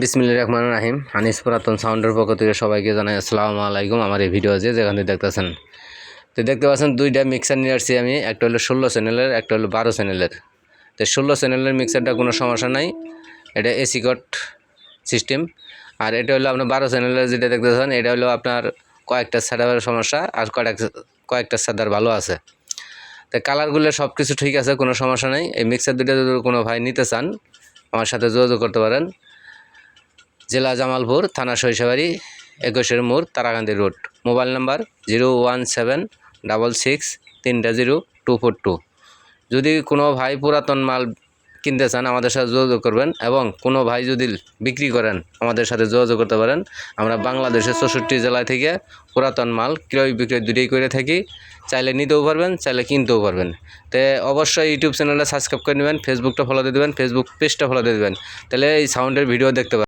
বিসমিল্লা রহমান রাহিম। হানিস পুরাতন সাউন্ডের পক্ষ থেকে সবাইকে জানাই আসসালামু আলাইকুম। আমার এই ভিডিও আছে যেখান থেকে দেখতেছেন। তো দেখতে পাচ্ছেন দুইটা মিক্সার নিয়ে আসছি আমি। একটা হলো ষোলো চ্যানেলের একটা হলো বারো চ্যানেলের তো ষোলো চ্যানেলের মিক্সারটা কোনো সমস্যা নাই। এটা এসি কট সিস্টেম আর এটা হলো আপনার বারো চ্যানেলের যেটা দেখতে দেখতেছেন, এটা হলো আপনার কয়েকটা সাদার সমস্যা আর কয়েকটা কয়েকটা সাদার ভালো আছে। তো কালারগুলো সব কিছু ঠিক আছে, কোনো সমস্যা নেই। এই মিক্সার দুটো যদি কোনো ভাই নিতে চান, আমার সাথে যোগাযোগ করতে পারেন। জেলা জামালপুর, থানা সরিষাবাড়ি, একুশের মোড়, Tarakandi road. Mobile number zero one seven, double six, তিনটা জিরো, টু ফোর টু। যদি কোনো ভাই পুরাতন মাল কিনতে চান, আমাদের সাথে যোগাযোগ করবেন এবং কোনো ভাই যদি বিক্রি করেন, আমাদের সাথে যোগাযোগ করতে পারেন। আমরা বাংলাদেশের চৌষট্টি জেলা থেকে পুরাতন মাল ক্রয় বিক্রয় দুটোই করে থাকি। চাইলে নিতেও পারবেন, চাইলে কিনতেও পারবেন। তো অবশ্যই ইউটিউব চ্যানেলটা সাবস্ক্রাইব করে নেবেন ফেসবুকটা ফলো দিয়ে দেবেন ফেসবুক পেজটা ফলো দিয়ে দেবেন। তাহলে এই সাউন্ডের ভিডিও দেখতে পাবেন